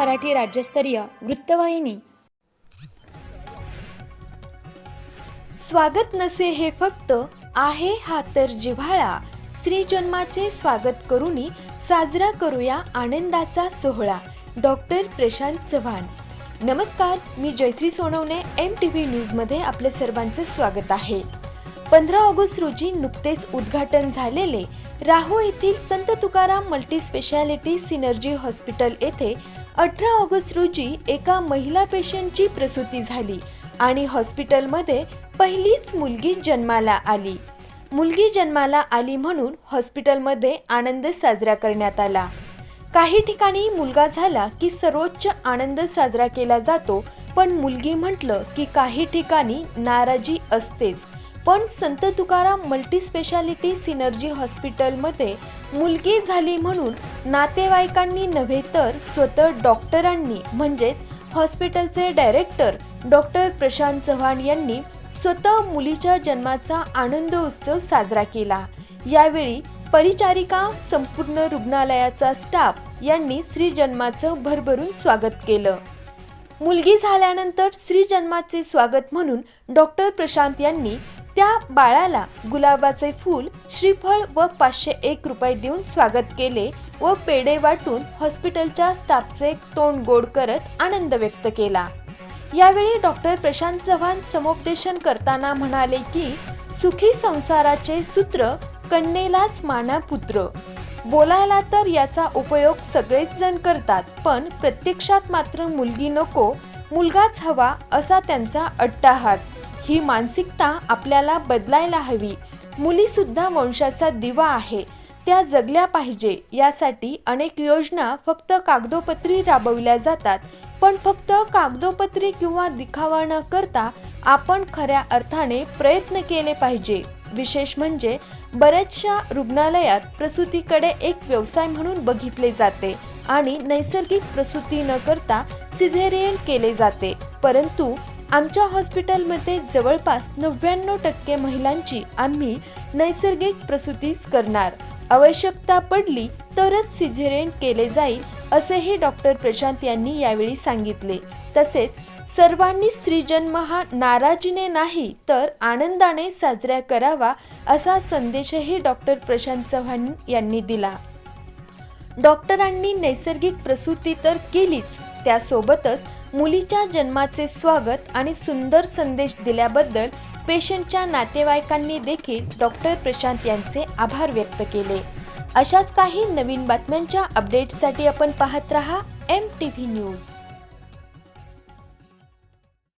मराठी राज्यस्तरीय वृत्तवाहिनी. स्वागत नसे हे फक्त आहे हा तर जिव्हाळा. श्री जन्माचे स्वागत करूनी साजरा करूया आनंदाचा सोहळा. डॉक्टर प्रशांत चव्हाण. नमस्कार मी Jayashree Sonawane M T V न्यूजमध्ये आपले सर्वांचे स्वागत आहे. पंधरा ऑगस्ट रोजी नुकतेच उद्घाटन झालेले राहू येथील Sant Tukaram multi speciality synergy hospital येथे अठरा ऑगस्ट रोजी एका महिला पेशंटची प्रसूती झाली आणि हॉस्पिटलमध्ये पहिलीच मुलगी जन्माला आली. मुलगी जन्माला आली म्हणून हॉस्पिटलमध्ये आनंद साजरा करण्यात आला. काही ठिकाणी मुलगा झाला की सर्वोच्च आनंद साजरा केला जातो पण मुलगी म्हटलं की काही ठिकाणी नाराजी असतेच. पण संत तुकाराम मल्टीस्पेशालिटी सिनर्जी हॉस्पिटलमध्ये मुलगी झाली म्हणून नातेवाईकांनी नव्हे तर स्वतः डॉक्टरांनी म्हणजेच हॉस्पिटलचे डायरेक्टर डॉक्टर प्रशांत चव्हाण यांनी स्वतः मुलीच्या जन्माचा आनंद उत्सव साजरा केला. यावेळी परिचारिका संपूर्ण रुग्णालयाचा स्टाफ यांनी श्रीजन्माचं भरभरून स्वागत केलं. मुलगी झाल्यानंतर श्रीजन्माचे स्वागत म्हणून डॉक्टर प्रशांत यांनी त्या बाळाला गुलाबाचे फूल श्रीफळ व पाचशे एक रुपये देऊन स्वागत केले व पेढे वाटून हॉस्पिटलच्या स्टाफचे तोंड गोड करत आनंद व्यक्त केला. यावेळी डॉक्टर प्रशांत चव्हाण समुपदेशन करताना म्हणाले की सुखी संसाराचे सूत्र कन्येलाच माना पुत्र. बोलायला तर याचा उपयोग सगळेच जण करतात पण प्रत्यक्षात मात्र मुलगी नको मुलगाच हवा असा त्यांचा अट्टाहास. ही मानसिकता आपल्याला बदलायला हवी. मुलीसुद्धा वंशाचा दिवा आहे. त्या जगल्या पाहिजे यासाठी अनेक योजना फक्त कागदोपत्री राबविल्या जातात. पण फक्त कागदोपत्री किंवा दिखावा न करता आपण खऱ्या अर्थाने प्रयत्न केले पाहिजे. विशेष म्हणजे बऱ्याचशा रुग्णालयात प्रसूतीकडे एक व्यवसाय म्हणून बघितले जाते आणि नैसर्गिक प्रसूती न करता सिझेरियन केले जाते. परंतु आमच्या हॉस्पिटलमध्ये जवळपास नव्याण्णव टक्के महिलांची आम्ही नैसर्गिक प्रसूतीच करणार. आवश्यकता पडली तरच सिझेरियन केले जाईल असेही डॉक्टर प्रशांत यांनी यावेळी सांगितले. तसेच सर्वांनी स्त्रीजन्म हा नाराजीने नाही तर आनंदाने साजरा करावा असा संदेशही डॉक्टर प्रशांत चव्हाण यांनी दिला. डॉक्टरांनी नैसर्गिक प्रसूती तर केलीच त्यासोबतच मुलीच्या जन्माचे स्वागत आणि सुंदर संदेश दिल्याबद्दल पेशंटच्या नातेवाईकांनी देखील डॉक्टर प्रशांत यांचे आभार व्यक्त केले. अशाच काही नवीन बातम्यांच्या अपडेट्ससाठी आपण पाहत रहा एम टी व्ही न्यूज